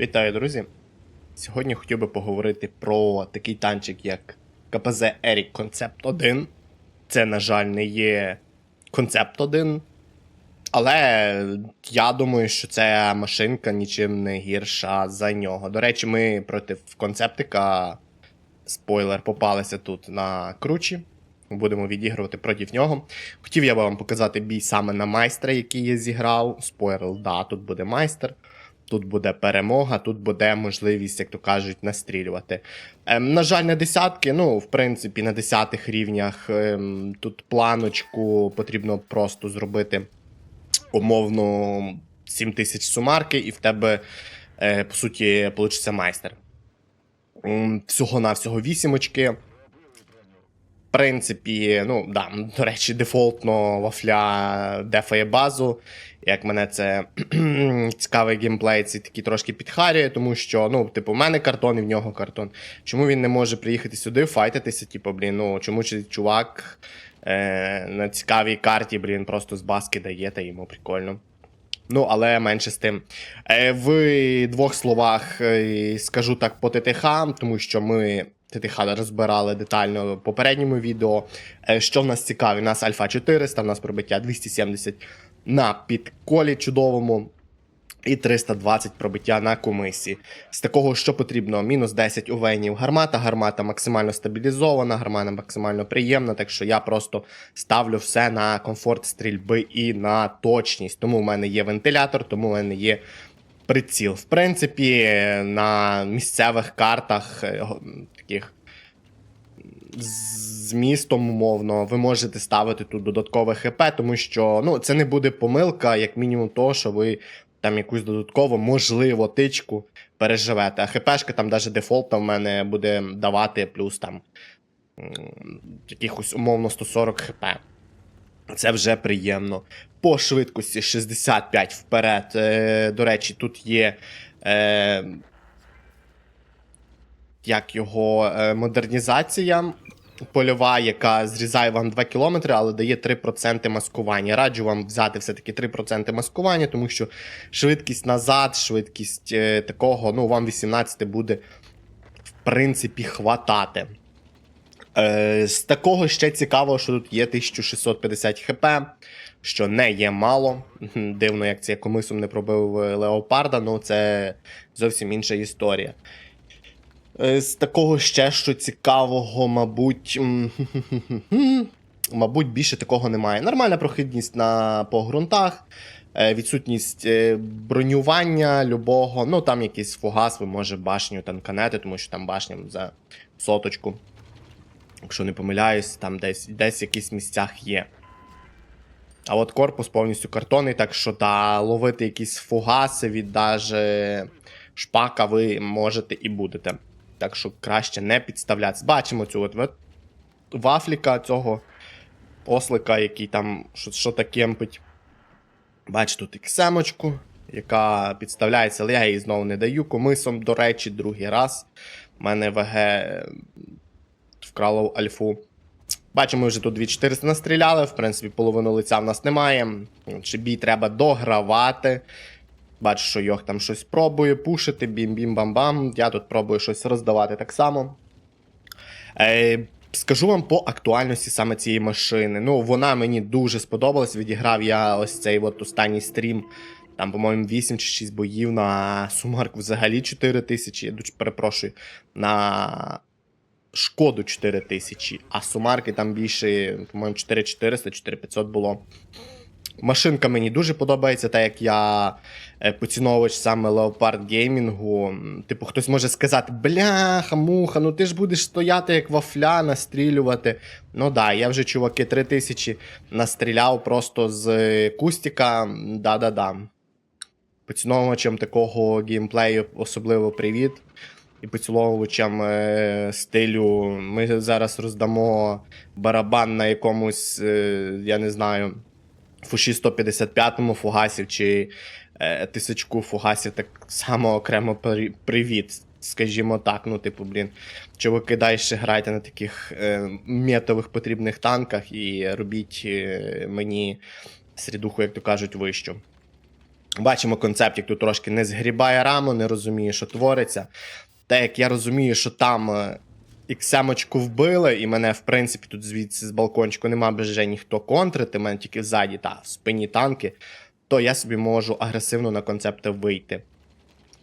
Вітаю, друзі! Сьогодні хотів би поговорити про такий танчик, як КПЗ Eric Concept 1. Це, на жаль, не є Concept 1. Але я думаю, що ця машинка нічим не гірша за нього. До речі, ми проти концептика, спойлер, попалися тут на кручі. Будемо відігрувати проти нього. Хотів я би вам показати бій саме на майстра, який я зіграв. Спойлер, да, тут буде майстер. Тут буде перемога, тут буде можливість, як то кажуть, настрілювати. Ем, на жаль, на десятки, ну, в принципі, на десятих рівнях ем, тут планочку потрібно просто зробити умовно 7 тисяч сумарки, і в тебе, е, по суті, получиться майстер. М, Всього-навсього вісімочки. Принципі, ну, да, до речі, дефолтно вафля дефає базу. Як мене це цікавий геймплей, це такі трошки підхарює, тому що, ну, типу, в мене картон і в нього картон. Чому він не може приїхати сюди, файтитися? Типу, блін, ну чому чувак е, на цікавій карті, блін, просто з баски дає, та йому прикольно. Ну, але менше з тим. Е, в двох словах е, скажу так по ТТХ, тому що ми ТТХ розбирали детально в попередньому відео. Е, що в нас цікаве? У нас Альфа 400, в нас пробиття 270 на підколі чудовому. І 320 пробиття на комисі. З такого, що потрібно, мінус 10 у вейнів гармата. Гармата максимально стабілізована, гармата максимально приємна. Так що я просто ставлю все на комфорт стрільби і на точність. Тому в мене є вентилятор, тому в мене є приціл. В принципі, на місцевих картах е, таких з містом, умовно, ви можете ставити тут додаткове ХП, тому що ну, це не буде помилка, як мінімум, того, що ви там якусь додаткову, можливо, тичку переживете. А ХПшка там навіть дефолтом в мене буде давати плюс там якихось умовно 140 хп. Це вже приємно. По швидкості 65 вперед. Е, до речі, тут є. Е, як його е, модернізація польова, яка зрізає вам 2 км, але дає 3% маскування. Раджу вам взяти все-таки 3% маскування, тому що швидкість назад, швидкість е, такого, ну, вам 18 буде, в принципі, хватати. Е, з такого ще цікаво, що тут є 1650 хп, що не є мало. Дивно, як це комисом не пробив е, леопарда, ну це зовсім інша історія. Е, З такого ще що цікавого, мабуть. Мабуть, більше такого немає. Нормальна прохідність на по ґрунтах, е, відсутність бронювання любого. Ну там якийсь фугас, ви може башню танканети, тому що там башня за соточку. Якщо не помиляюсь, там десь, десь в якихось місцях є. А от корпус повністю картонний, так що та ловити якісь фугаси від даже шпака ви можете і будете. Так що краще не підставлятися. Бачимо цю от вафліка цього ослика, який там що, що кемпить. Бачите, тут іксемочку, яка підставляється, але я її знову не даю. Комисом, до речі, другий раз. У мене ВГ вкрало альфу. Бачимо, ми вже тут 2400 настріляли, в принципі, половину лиця в нас немає. Чи бій треба догравати. Бачу, що Йох там щось пробує пушити, бім-бім-бам-бам. Я тут пробую щось роздавати так само. Е, скажу вам по актуальності саме цієї машини. Ну, вона мені дуже сподобалась. Відіграв я ось цей от останній стрім. Там, по-моєму, 8 чи 6 боїв на сумарку взагалі 4 тисячі. Я дуже перепрошую. На шкоду 4 тисячі, а сумарки там більше, по-моєму, 4400, 4500 було. Машинка мені дуже подобається, так як я е, поціновувач саме Leopard геймінгу. Типу, хтось може сказати: бляха, муха, ну ти ж будеш стояти як вафля, настрілювати. Ну да, я вже чуваки 3000 настріляв просто з кустіка. Да-да-да. Поціновувачам такого геймплею особливо привіт. І поціновувачам е, стилю. Ми зараз роздамо барабан на якомусь, е, я не знаю, фуші 155-му фугасів чи е, тисячку фугасів, так само окремо привіт. Скажімо так, ну, типу, блін, чуваки, далі грайте на таких е, метових потрібних танках і робіть е, мені срідуху, як то кажуть, вищу. Бачимо концепт, як тут трошки не згрібає раму, не розуміє, що твориться. Та як я розумію, що там е, іксемочку вбили, і мене, в принципі, тут звідси з балкончику нема вже ніхто контрити, мене тільки ззаді та в спині танки, то я собі можу агресивно на концепти вийти.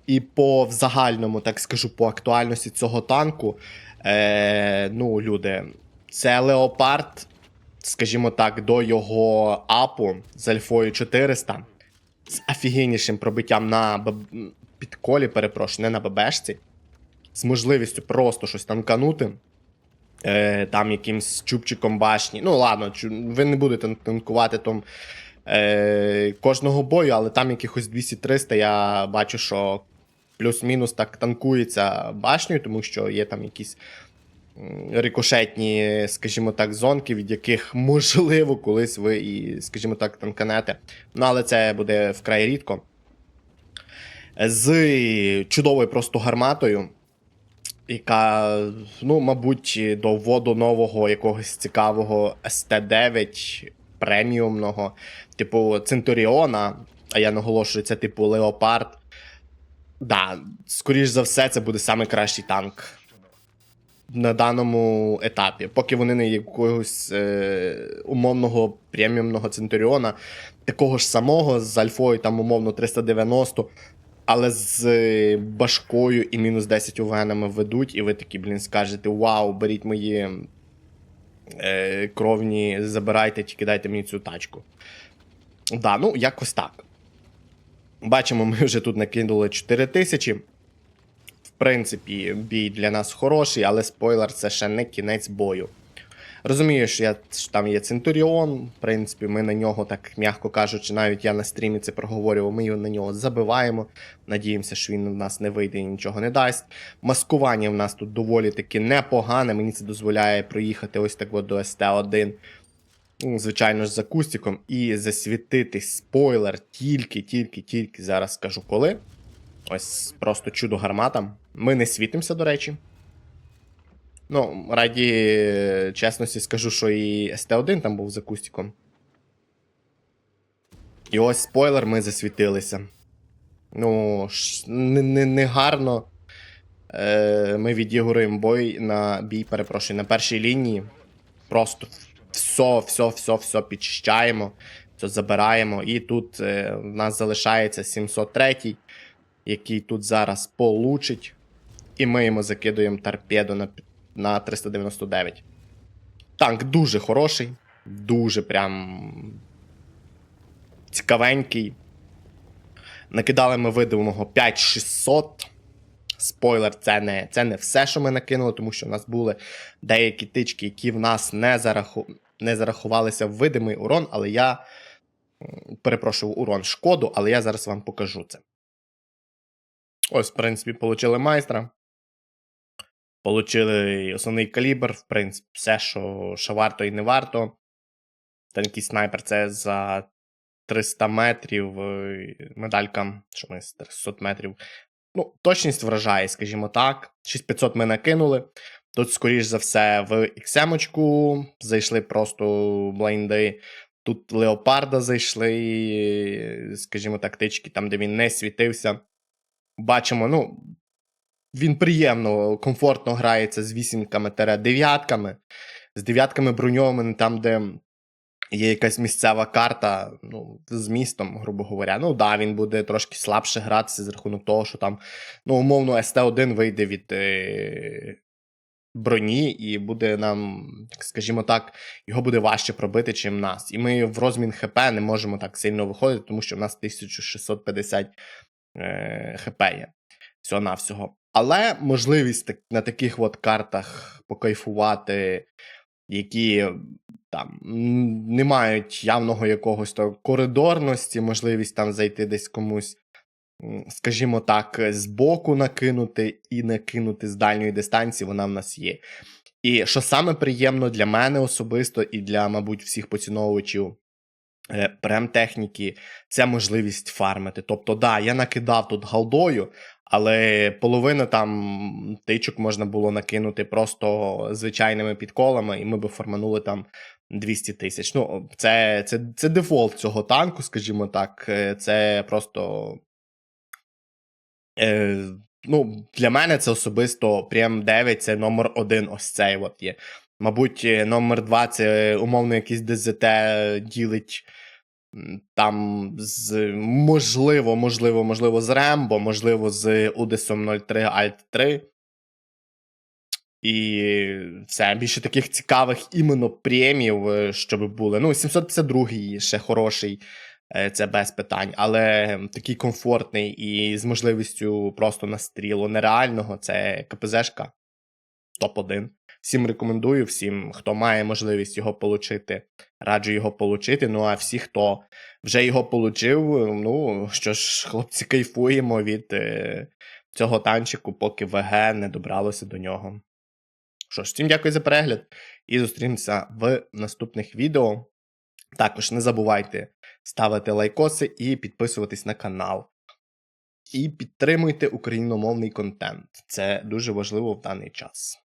І по в загальному, так скажу, по актуальності цього танку, е, ну, люди, це Леопард, скажімо так, до його апу з Альфою 400, з офігеннішим пробиттям на б... підколі, перепрошую, не на ББшці, з можливістю просто щось танканути. Е, там якимсь чубчиком башні. Ну, ладно, ви не будете танкувати там е, кожного бою, але там якихось 200-300 я бачу, що плюс-мінус так танкується башнею, тому що є там якісь рикошетні, скажімо так, зонки, від яких можливо колись ви і, скажімо так, танканете. Ну, але це буде вкрай рідко. З чудовою просто гарматою, яка, ну, мабуть, до вводу нового якогось цікавого СТ-9 преміумного, типу Центуріона, а я наголошую, це типу Леопард. Да, скоріш за все, це буде найкращий танк на даному етапі. Поки вони не якогось е, умовного преміумного Центуріона, такого ж самого з Альфою, там умовно 390, але з башкою і мінус 10 УВНами ведуть, і ви такі, блін, скажете: Вау, беріть мої е, кровні, забирайте, тільки дайте мені цю тачку. Да, ну, якось так. Бачимо, ми вже тут накинули 4 тисячі. В принципі, бій для нас хороший, але спойлер, це ще не кінець бою. Розумію, що я, що там є Центуріон, в принципі, ми на нього, так м'яко кажучи, навіть я на стрімі це проговорював, ми його на нього забиваємо. Надіємося, що він у нас не вийде і нічого не дасть. Маскування в нас тут доволі таки непогане. Мені це дозволяє проїхати ось так от до СТ-1. Ну, Звичайно ж, з акустиком, і засвітити спойлер тільки, тільки, тільки зараз скажу коли. Ось просто чудо гармата. Ми не світимося, до речі. Ну, раді е, чесності скажу, що і СТ1 там був з акустиком. І ось спойлер, ми засвітилися. Ну, не, не, не гарно. Е, ми відігруємо бой на бій, перепрошую, на першій лінії. Просто все, все, все, все підчищаємо, все забираємо. І тут е, в нас залишається 703, який тут зараз получить. І ми йому закидуємо торпеду на, пі- на 399. Танк дуже хороший, дуже прям цікавенький. Накидали ми видимого 5600. Спойлер, це не, це не все, що ми накинули, тому що в нас були деякі тички, які в нас не, зараху... не зарахувалися в видимий урон, але я перепрошую урон шкоду, але я зараз вам покажу це. Ось, в принципі, получили майстра. Получили основний калібр, в принципі, все, що, що варто і не варто. Танкий снайпер це за 300 метрів, е, медалька, що ми з 300 метрів. Ну, точність вражає, скажімо так. 6500 ми накинули. Тут, скоріш за все, в XM зайшли просто блайнди. Тут Леопарда зайшли, скажімо так, тички, там, де він не світився. Бачимо, ну, він приємно, комфортно грається з вісімками-дев'ятками, з дев'ятками броньованими, там, де є якась місцева карта, ну, з містом, грубо говоря. Ну, да, він буде трошки слабше гратися з рахунок того, що там, ну, умовно, СТ1 вийде від е, броні, і буде нам, скажімо так, його буде важче пробити, чим нас. І ми в розмін ХП не можемо так сильно виходити, тому що в нас 1650 е, ХП є. Всього-навсього. Але можливість на таких от картах покайфувати, які там не мають явного якогось то коридорності, можливість там зайти десь комусь, скажімо так, збоку накинути і накинути з дальньої дистанції, вона в нас є. І що саме приємно для мене особисто і для, мабуть, всіх поціновувачів е, прем-техніки, це можливість фармити. Тобто, да, я накидав тут галдою, але половину там тичок можна було накинути просто звичайними підколами, і ми би форманули там 200 тисяч. Ну, це, це, це дефолт цього танку, скажімо так. Е, Це просто. Е, ну, для мене це особисто прям 9 це номер один ось цей от є. Мабуть, е, номер 2 це умовно якийсь ДЗТ ділить там з можливо, можливо, можливо, з Рембо, можливо, з Удесом 03 Alt 3. І все, більше таких цікавих іменно премів, е, щоб були. Ну, 752-й ще хороший, е, це без питань, але такий комфортний і з можливістю просто настрілу нереального це КПЗшка топ-1. Всім рекомендую, всім, хто має можливість його отримати, раджу його отримати. Ну а всі, хто вже його отримав, ну що ж, хлопці, кайфуємо від е, цього танчику, поки ВГ не добралося до нього. Що ж, всім дякую за перегляд і зустрінемося в наступних відео. Також не забувайте ставити лайкоси і підписуватись на канал. І підтримуйте україномовний контент. Це дуже важливо в даний час.